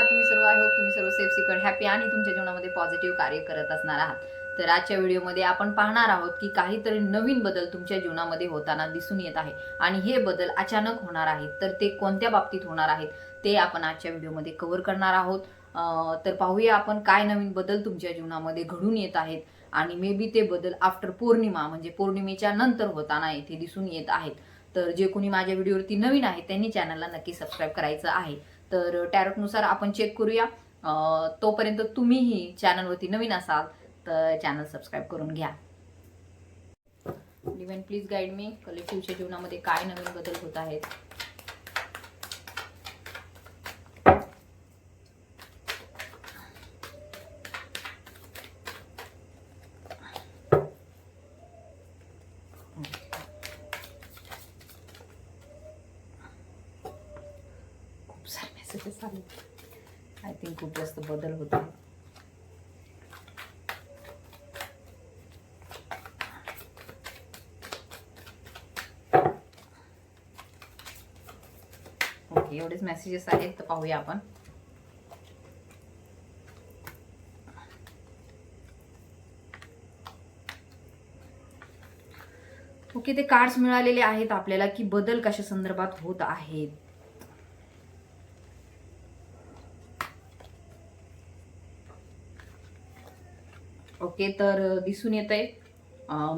आहात तुम्ही सर्व आय होप तुम्ही सर्व सेफ सिक्युअर हॅपी आणि तुमच्या जीवनामध्ये पॉझिटिव्ह कार्य करत असणार आहात. तर आजच्या व्हिडिओमध्ये आपण पाहणार आहोत की काहीतरी नवीन बदल तुमच्या जीवनामध्ये होताना दिसून येत आहे आणि हे बदल अचानक होणार आहेत. तर ते कोणत्या बाबतीत होणार आहेत ते आपण आजच्या व्हिडिओमध्ये कव्हर करणार आहोत. तर पाहूया आपण काय नवीन बदल तुमच्या जीवनामध्ये घडून येत आहेत आणि मे बी ते बदल आफ्टर पौर्णिमा म्हणजे पौर्णिमेच्या नंतर होताना येथे दिसून येत आहेत. तर जे कोणी माझ्या व्हिडिओवरती नवीन आहे त्यांनी चॅनलला नक्की सबस्क्राईब करायचं आहे. तर टॅरोटनुसार आपण चेक करूया. तोपर्यंत तुम्हीही चॅनलवरती नवीन असाल तर चॅनल सबस्क्राईब करून घ्या. इव्हन प्लीज गाईड मी कलेक्टिव्हच्या जीवनामध्ये काय नवीन बदल होत आहेत? सारे मेसेजेस आय थिंक खूप जास्त बदल होतो. ओके एवढेच मेसेजेस आहेत तर पाहूया आपण. ओके ते कार्ड्स मिळालेले आहेत आपल्याला की बदल कशा संदर्भात होत आहेत. हे तर दिसून येत आहे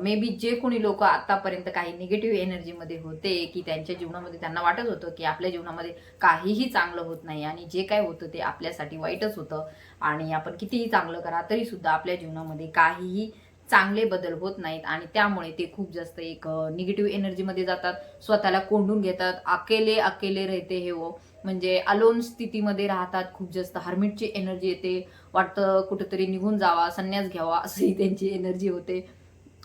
मे बी जे कोणी लोक आतापर्यंत काही निगेटिव्ह एनर्जीमध्ये होते की त्यांच्या जीवनामध्ये त्यांना वाटत होतं की आपल्या जीवनामध्ये काहीही चांगलं होत नाही आणि जे काय होतं ते आपल्यासाठी वाईटच होतं आणि आपण कितीही चांगलं करा तरी सुद्धा आपल्या जीवनामध्ये काहीही चांगले बदल होत नाहीत आणि त्यामुळे ते खूप जास्त एक निगेटिव्ह एनर्जीमध्ये जातात. स्वतःला कोंडून घेतात. अकेले अकेले राहते हे वो म्हणजे अलोन स्थितीमध्ये राहतात खूप जास्त हर्मिटची एनर्जी येते वाटतं कुठेतरी निघून जावा संन्यास घ्यावा असंही त्यांची एनर्जी होते.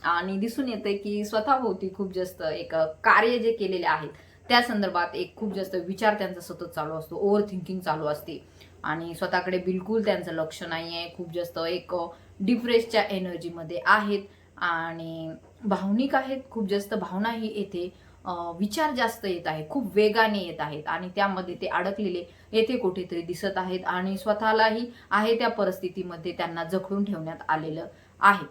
आणि दिसून येते की स्वतःभोवती खूप जास्त एक कार्य जे केलेले आहेत त्या संदर्भात एक खूप जास्त विचार त्यांचा सतत चालू असतो ओव्हर थिंकिंग चालू असते. आणि स्वतःकडे बिलकुल त्यांचं लक्ष नाही आहे खूप जास्त एक डिप्रेसच्या एनर्जीमध्ये आहेत. आणि भावनिक आहेत खूप जास्त भावनाही येते विचार जास्त येत आहे खूप वेगाने येत आहेत आणि त्यामध्ये ते अडकलेले येथे कुठेतरी दिसत आहेत आणि स्वतःलाही आहे त्या परिस्थितीमध्ये त्यांना जखडून ठेवण्यात आलेलं आहे.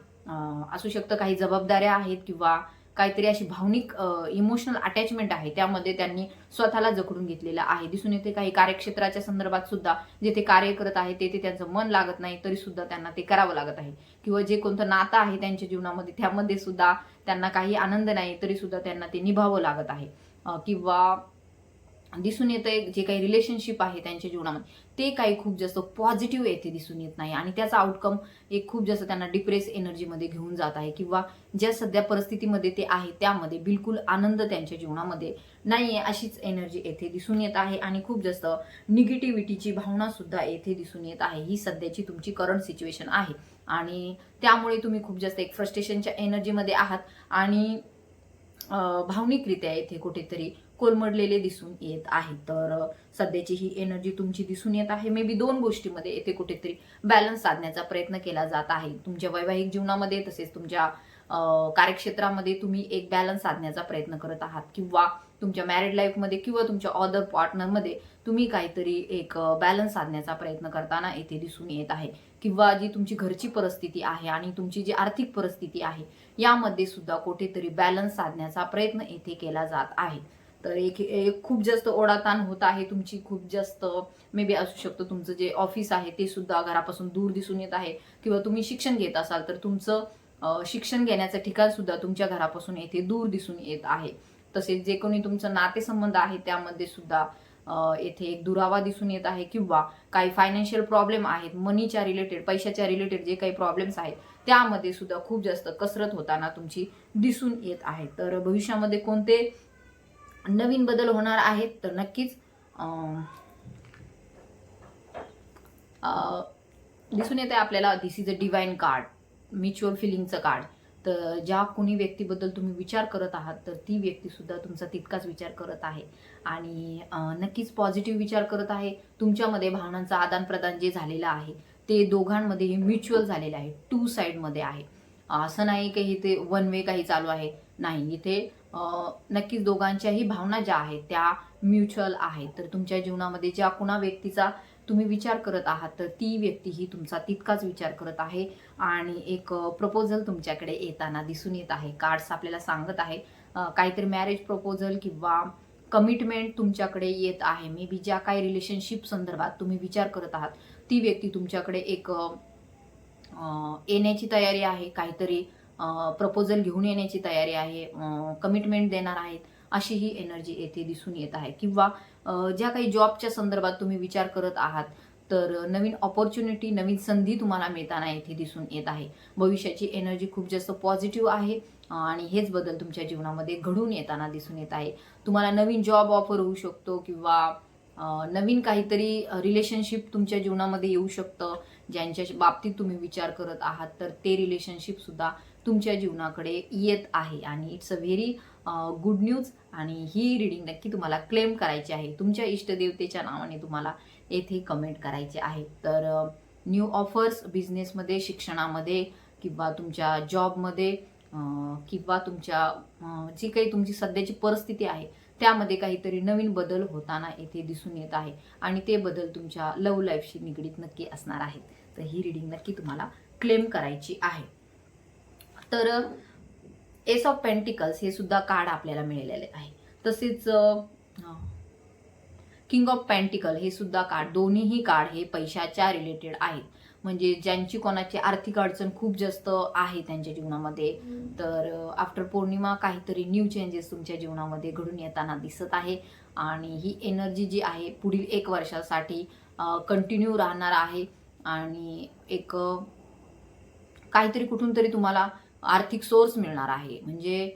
असू शकतं काही जबाबदाऱ्या आहेत किंवा काहीतरी अशी भावनिक इमोशनल अटॅचमेंट आहे त्यामध्ये त्यांनी स्वतःला जखडून घेतलेलं आहे. दिसून येते काही कार्यक्षेत्राच्या संदर्भात सुद्धा जेथे कार्य करत आहे तेथे त्यांचं मन लागत नाही तरी सुद्धा त्यांना ते करावं लागत आहे. किंवा जे कोणतं नातं आहे त्यांच्या जीवनामध्ये त्यामध्ये सुद्धा त्यांना काही आनंद नाही तरी सुद्धा त्यांना ते निभावं लागत आहे. किंवा दिसून येतं आहे जे काही रिलेशनशिप आहे त्यांच्या जीवनामध्ये ते काही खूप जास्त पॉझिटिव्ह येथे दिसून येत नाही. आणि त्याचा आउटकम एक खूप जास्त त्यांना डिप्रेस एनर्जीमध्ये घेऊन जात आहे किंवा ज्या सध्या परिस्थितीमध्ये ते आहे त्यामध्ये बिलकुल आनंद त्यांच्या जीवनामध्ये नाही आहे अशीच एनर्जी येथे दिसून येत आहे. आणि खूप जास्त निगेटिव्हिटीची भावना सुद्धा येथे दिसून येत आहे. ही सध्याची तुमची करंट सिच्युएशन आहे. आणि त्यामुळे तुम्ही खूप जास्त एक फ्रस्ट्रेशनच्या एनर्जीमध्ये आहात. आणि भावनिकरित्या येथे कुठेतरी कोलमडलेले दिसून येत आहे तर सध्याची ही एनर्जी तुमची दिसून येत आहे. मे बी दोन गोष्टीमध्ये येथे कुठेतरी बॅलन्स साधण्याचा प्रयत्न केला जात आहे. तुमच्या वैवाहिक जीवनामध्ये तसेच तुमच्या कार्यक्षेत्रामध्ये तुम्ही एक बॅलन्स साधण्याचा प्रयत्न करत आहात. किंवा तुमच्या मॅरिड लाईफमध्ये किंवा तुमच्या अदर पार्टनरमध्ये तुम्ही काहीतरी एक बॅलन्स साधण्याचा प्रयत्न करताना येथे दिसून येत आहे. किंवा जी तुमची घरची परिस्थिती आहे आणि तुमची जी आर्थिक परिस्थिती आहे यामध्ये सुद्धा कुठेतरी बॅलन्स साधण्याचा प्रयत्न येथे केला जात आहे. तर एक एक खूप जास्त ओढाताण होत आहे तुमची खूप जास्त मे बी असू शकतं तुमचं जे ऑफिस आहे ते सुद्धा घरापासून दूर दिसून येत आहे किंवा तुम्ही शिक्षण घेत असाल तर तुमचं शिक्षण घेण्याचं ठिकाण सुद्धा तुमच्या घरापासून येथे दूर दिसून येत आहे. तसेच जे कोणी तुमचं नातेसंबंध आहे त्यामध्ये सुद्धा येथे एक दुरावा दिसून येत आहे किंवा काही फायनान्शियल प्रॉब्लेम आहेत मनीच्या रिलेटेड पैशाच्या रिलेटेड जे काही प्रॉब्लेम्स आहेत त्यामध्ये सुद्धा खूप जास्त कसरत होताना तुमची दिसून येत आहे. तर भविष्यामध्ये कोणते नवीन बदल होणार आहेत तर नक्कीच दिसून येते आपल्याला this is a divine card mutual फिलिंगचं card तर ज्या कोणी व्यक्तीबद्दल तुम्ही विचार करत आहात तर ती व्यक्तीसुद्धा तुमचा तितकाच विचार करत आहे. आणि नक्कीच पॉझिटिव्ह विचार करत आहे. तुमच्यामध्ये भावनांचं आदानप्रदान जे झालेलं आहे ते दोघांमध्ये हे म्युच्युअल झालेलं आहे टू साईडमध्ये आहे. असं नाही की इथे वन वे काही चालू आहे. नाही इथे नक्कीच दोघांच्याही भावना ज्या आहेत त्या म्युच्युअल आहेत. तर तुमच्या जीवनामध्ये ज्या कुणा व्यक्तीचा तुम्ही विचार करत आहात तर ती व्यक्ती ही तुमचा तितकाच विचार करत आहे. आणि एक प्रपोजल तुमच्याकडे येताना दिसून येत आहे. कार्ड्स आपल्याला सांगत आहे. काहीतरी मॅरेज प्रपोजल किंवा कमिटमेंट तुमच्याकडे येत आहे. मे बी ज्या काही रिलेशनशिप संदर्भात तुम्ही विचार करत आहात ती व्यक्ती तुमच्याकडे एक येण्याची तयारी आहे. काहीतरी प्रपोजल घेऊन येण्याची तयारी आहे कमिटमेंट देणार आहेत अशी ही एनर्जी येथे दिसून येत आहे. किंवा ज्या काही जॉबच्या संदर्भात तुम्ही विचार करत आहात तर नवीन ऑपॉर्च्युनिटी नवीन संधी तुम्हाला मिळताना येथे दिसून येत आहे. भविष्याची एनर्जी खूप जास्त पॉझिटिव्ह आहे आणि हेच बदल तुमच्या जीवनामध्ये घडून येताना दिसून येत आहे. तुम्हाला नवीन जॉब ऑफर होऊ शकतो किंवा नवीन काहीतरी रिलेशनशिप तुमच्या जीवनामध्ये येऊ शकतं ज्यांच्या बाबतीत तुम्ही विचार करत आहात तर ते रिलेशनशिपसुद्धा तुमच्या जीवनाकडे येत आहे. आणि it's a very good news आणि ही रिडिंग नक्की तुम्हाला क्लेम करायची आहे. तुमच्या इष्टदेवतेच्या नावाने तुम्हाला येथे कमेंट करायचे आहे. तर न्यू ऑफर्स बिझनेसमध्ये शिक्षणामध्ये किंवा तुमच्या जॉबमध्ये किंवा तुमच्या जी काही तुमची सध्याची परिस्थिती आहे त्यामध्ये काहीतरी नवीन बदल होताना येथे दिसून येत आहे. आणि ते बदल तुमच्या लव लाईफशी निगडीत नक्की असणार आहेत. तर ही रिडिंग नक्की तुम्हाला क्लेम करायची आहे. तर एस ऑफ पेंटिकल्स हे सुद्धा कार्ड आपल्याला मिळालेले आहे. तसेच किंग ऑफ पेंटिकल हे सुद्धा कार्ड दोन्हीही कार्ड हे पैशाच्या रिलेटेड आहेत. म्हणजे ज्यांची कोणाची आर्थिक अडचण खूप जास्त आहे त्यांच्या जीवनामध्ये तर आफ्टर पौर्णिमा काहीतरी न्यू चेंजेस तुमच्या जीवनामध्ये घडून येताना दिसत आहे. आणि ही एनर्जी जी आहे पुढील एक वर्षासाठी कंटिन्यू राहणार आहे. आणि एक काहीतरी कुठून तरी तुम्हाला आर्थिक सोर्स मिळणार आहे. म्हणजे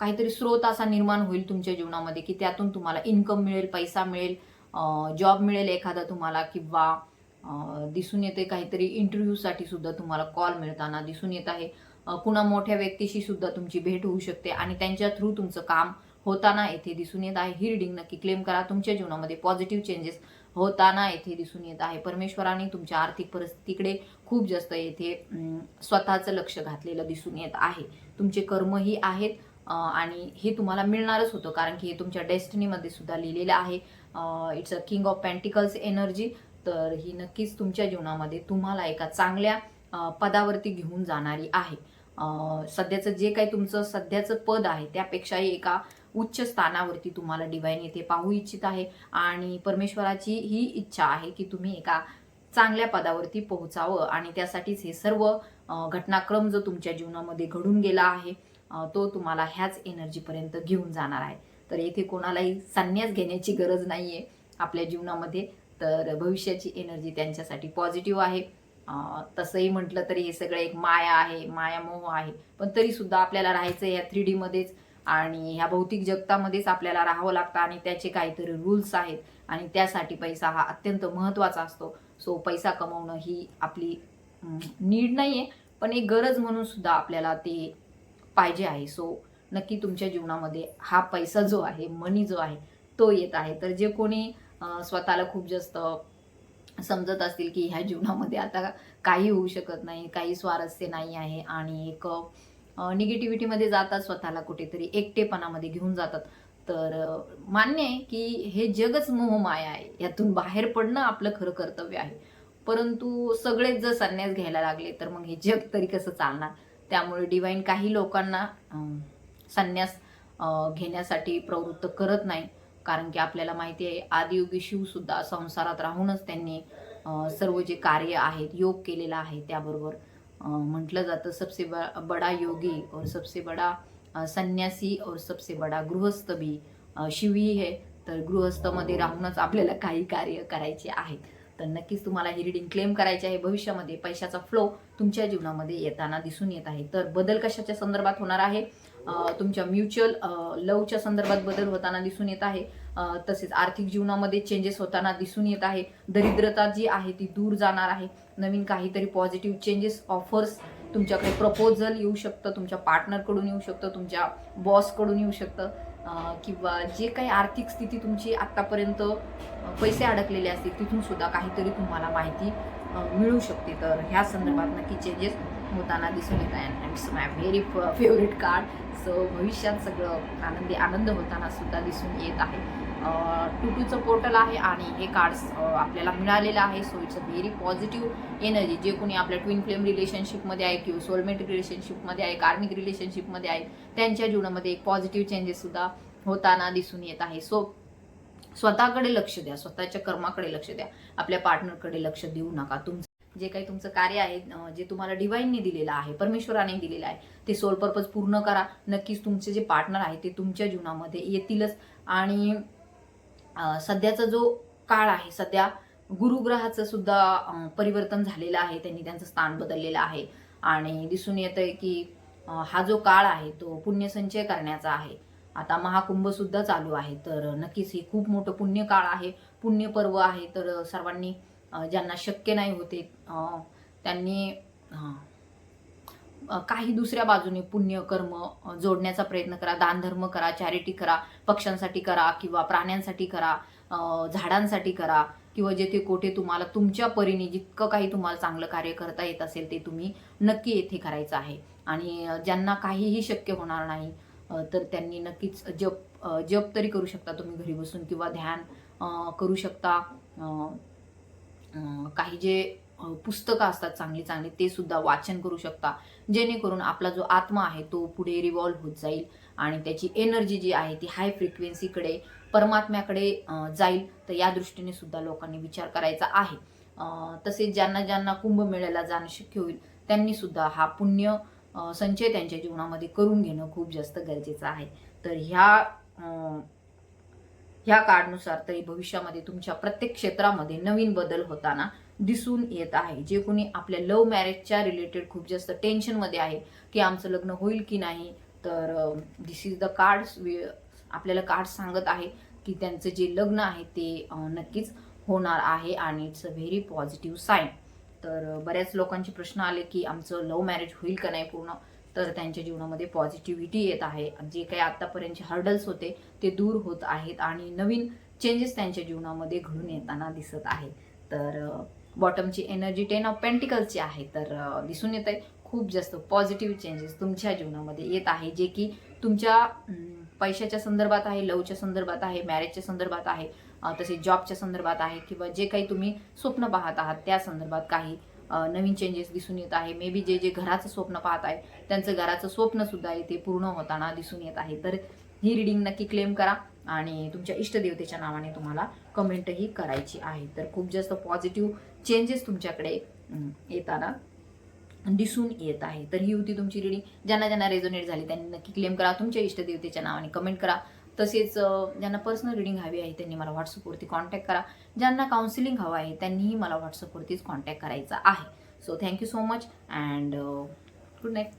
काहीतरी स्रोत असा निर्माण होईल तुमच्या जीवनामध्ये की त्यातून तुम्हाला इन्कम मिळेल पैसा मिळेल जॉब मिळेल एखादा तुम्हाला किंवा दिसून येते काहीतरी इंटरव्ह्यूसाठी सुद्धा तुम्हाला कॉल मिळताना दिसून येत आहे. कुणा मोठ्या व्यक्तीशी सुद्धा तुमची भेट होऊ शकते आणि त्यांच्या थ्रू तुमचं काम होताना येथे दिसून येत आहे. ही रिडिंग नक्की क्लेम करा. तुमच्या जीवनामध्ये पॉझिटिव्ह चेंजेस होताना येथे दिसून येत आहे. परमेश्वराने तुमच्या आर्थिक परिस्थितीकडे खूप जास्त येथे स्वतःचं लक्ष घातलेलं दिसून येत आहे. तुमचे कर्मही आहेत आणि हे तुम्हाला मिळणारच होतं कारण की हे तुमच्या डेस्टिनीमध्ये सुद्धा लिहिलेलं आहे. It's a king of pentacles energy तर ही नक्कीच तुमच्या जीवनामध्ये तुम्हाला एका चांगल्या पदावरती घेऊन जाणारी आहे. सध्याचं जे काही तुमचं सध्याचं पद आहे त्यापेक्षाही एका उच्च स्थानावरती तुम्हाला डिवाईन येथे पाहू इच्छित आहे. आणि परमेश्वराची ही इच्छा आहे की तुम्ही एका चांगल्या पदावरती पोहोचावं. आणि त्यासाठीच हे सर्व घटनाक्रम जो तुमच्या जीवनामध्ये घडून गेला आहे तो तुम्हाला ह्याच एनर्जीपर्यंत घेऊन जाणार आहे. तर येथे कोणालाही संन्यास घेण्याची गरज नाही आहे आपल्या जीवनामध्ये. तर भविष्याची एनर्जी त्यांच्यासाठी पॉझिटिव्ह आहे. तसंही म्हटलं तरी हे सगळं एक माया आहे माया मोह आहे. पण तरीसुद्धा आपल्याला राहायचं या थ्री डीमध्येच आणि ह्या भौतिक जगतामध्येच आपल्याला राहावं लागतं आणि त्याचे काहीतरी रूल्स आहेत. आणि त्यासाठी पैसा हा अत्यंत महत्त्वाचा असतो. सो पैसा कमवणं ही आपली नीड नाही आहे पण एक गरज म्हणून सुद्धा आपल्याला ते पाहिजे आहे. सो नक्की तुमच्या जीवनामध्ये हा पैसा जो आहे मनी जो आहे तो येत आहे. तर जे कोणी स्वतःला खूप जास्त समजत असतील की ह्या जीवनामध्ये आता काही होऊ शकत नाही काही स्वारस्य नाही आहे. आणि एक निगेटिव्हिटीमध्ये जातात स्वतःला कुठेतरी एकटेपणामध्ये घेऊन जातात. तर मान्य आहे की हे जगच मोहमाया आहे. यातून बाहेर पडणं आपलं खरं कर्तव्य आहे. परंतु सगळेच जर संन्यास घ्यायला लागले तर मग हे जग तरी कसं चालणार? त्यामुळे डिवाईन काही लोकांना संन्यास घेण्यासाठी प्रवृत्त करत नाही. कारण की आपल्याला माहिती आहे आदियोगी शिवसुद्धा संसारात राहूनच त्यांनी सर्व जे कार्य आहेत योग केलेला आहे त्याबरोबर. म्हटलं जातं सबसे ब- बडा योगी और सबसे बडा संन्यासी और सबसे बडा गृहस्थ भी शिवी है. तर गृहस्थमध्ये राहूनच आपल्याला काही कार्य करायचे आहेत. तर नक्कीच तुम्हाला ही रिडिंग क्लेम करायची आहे. भविष्यामध्ये पैशाचा फ्लो तुमच्या जीवनामध्ये येताना दिसून येत आहे. तर बदल कशाच्या संदर्भात होणार आहे? तुमच्या म्युच्युअल लवच्या संदर्भात बदल होताना दिसून येत आहे. तसेच आर्थिक जीवनामध्ये चेंजेस होताना दिसून येत आहे. दरिद्रता जी आहे ती दूर जाणार आहे. नवीन काहीतरी पॉझिटिव्ह चेंजेस ऑफर्स तुमच्याकडे प्रपोजल येऊ शकतं तुमच्या पार्टनरकडून येऊ शकतं तुमच्या बॉसकडून येऊ शकतं किंवा जे काही आर्थिक स्थिती तुमची आत्तापर्यंत पैसे अडकलेले असतील तिथून सुद्धा काहीतरी तुम्हाला माहिती मिळू शकते. तर ह्या संदर्भात नक्की चेंजेस होताना दिसून येत आहे. And it's my very favourite card so भविष्यात सगळं आनंदी आनंद होताना सुद्धा दिसून येत आहे. टू टूचं पोर्टल आहे आणि हे कार्ड्स आपल्याला मिळालेलं आहे. So it's a very positive energy जे कोणी आपल्या ट्विन फ्लेम रिलेशनशिपमध्ये आहे किंवा सोलमेट रिलेशनशिपमध्ये आहे कार्मिक रिलेशनशिपमध्ये आहे त्यांच्या जीवनामध्ये एक पॉझिटिव्ह चेंजेससुद्धा होताना दिसून येत आहे. सो स्वतःकडे लक्ष द्या. स्वतःच्या कर्माकडे लक्ष द्या. आपल्या पार्टनरकडे लक्ष देऊ नका. तुमचं जे काही तुमचं कार्य आहे जे तुम्हाला डिवाईनने दिलेलं आहे परमेश्वराने दिलेलं आहे ते सोल पर्पज पूर्ण करा. नक्कीच तुमचे जे पार्टनर आहे ते तुमच्या जीवनामध्ये येतीलच. आणि सध्याचा जो काळ आहे सध्या गुरुग्रहाचं सुद्धा परिवर्तन झालेलं आहे त्यांनी त्यांचं स्थान बदललेलं आहे. आणि दिसून येत आहे की हा जो काळ आहे तो पुण्यसंचय करण्याचा आहे. आता महाकुंभ सुद्धा चालू आहे तर नक्कीच हे खूप मोठं पुण्य काळ आहे. पुण्य पर्व आहे तर सर्वांनी ज्यांना शक्य नाही होते त्यांनी काही दुसऱ्या बाजूने पुण्य कर्म जोडण्याचा प्रयत्न करा दानधर्म करा चॅरिटी करा पक्ष्यांसाठी करा किंवा प्राण्यांसाठी करा झाडांसाठी करा किंवा जेथे कोठे तुम्हाला तुमच्या परीने जितकं काही तुम्हाला चांगलं कार्य करता येत असेल ते तुम्ही नक्की येथे करायचं आहे. आणि ज्यांना काहीही शक्य होणार नाही तर त्यांनी नक्कीच जप जप तरी करू शकता तुम्ही घरी बसून किंवा ध्यान करू शकता. काही जे पुस्तकं असतात चांगली चांगली ते सुद्धा वाचन करू शकता. जेणेकरून आपला जो आत्मा आहे तो पुढे रिव्हॉल्व होत जाईल आणि त्याची एनर्जी जी आहे ती हाय फ्रिक्वेन्सीकडे परमात्म्याकडे जाईल. तर या दृष्टीने सुद्धा लोकांनी विचार करायचा आहे. तसेच ज्यांना ज्यांना कुंभमेळ्याला जाणं शक्य होईल त्यांनी सुद्धा हा पुण्य संचय त्यांच्या जीवनामध्ये करून घेणं खूप जास्त गरजेचं आहे. तर ह्या ह्या कार्डनुसार तरी भविष्यामध्ये तुमच्या प्रत्येक क्षेत्रामध्ये नवीन बदल होताना दिसून येत आहे. जे कोणी आपल्या लव्ह मॅरेजच्या रिलेटेड खूप जास्त टेन्शनमध्ये आहे की आमचं लग्न होईल की नाही तर दिस इज द कार्ड्स आपल्याला कार्ड सांगत आहे की त्यांचं जे लग्न आहे ते नक्कीच होणार आहे आणि it's a very positive sign तर बऱ्याच लोकांचे प्रश्न आले की आमचं लव्ह मॅरेज होईल का नाही पूर्ण. तर त्यांच्या जीवनामध्ये पॉझिटिव्हिटी येत आहे. जे काही आतापर्यंतचे हर्डल्स होते ते दूर होत आहेत आणि नवीन चेंजेस त्यांच्या जीवनामध्ये घडून येताना दिसत आहे. तर बॉटमची एनर्जी टेन ऑफ पेंटिकलची आहे तर दिसून येत आहे खूप जास्त पॉझिटिव्ह चेंजेस तुमच्या जीवनामध्ये येत आहे. जे की तुमच्या पैशाच्या संदर्भात आहे लवच्या संदर्भात आहे मॅरेजच्या संदर्भात आहे तसेच जॉबच्या संदर्भात आहे किंवा जे काही तुम्ही स्वप्न पाहत आहात त्या संदर्भात काही नवीन चेंजेस दिसून येत आहे. मे बी जे जे घराचं स्वप्न पाहत आहे त्यांचं घराचं स्वप्न सुद्धा इथे पूर्ण होताना दिसून येत आहे. तर ही रिडिंग नक्की क्लेम करा आणि तुमच्या इष्टदेवतेच्या नावाने तुम्हाला कमेंटही करायची आहे. तर खूप जास्त पॉझिटिव्ह चेंजेस तुमच्याकडे येताना दिसून येत आहे. तर ही होती तुमची रिडिंग ज्यांना ज्यांना रेझोनेट झाली त्यांनी नक्की क्लेम करा. तुमच्या इष्टदेवतेच्या नावाने कमेंट करा. तसेच ज्यांना पर्सनल रिडिंग हवी आहे त्यांनी मला व्हॉट्सअपवरती कॉन्टॅक्ट करा. ज्यांना काउन्सिलिंग हवं आहे त्यांनीही मला व्हॉट्सअपवरतीच कॉन्टॅक्ट करायचा आहे. So thank you so much and good night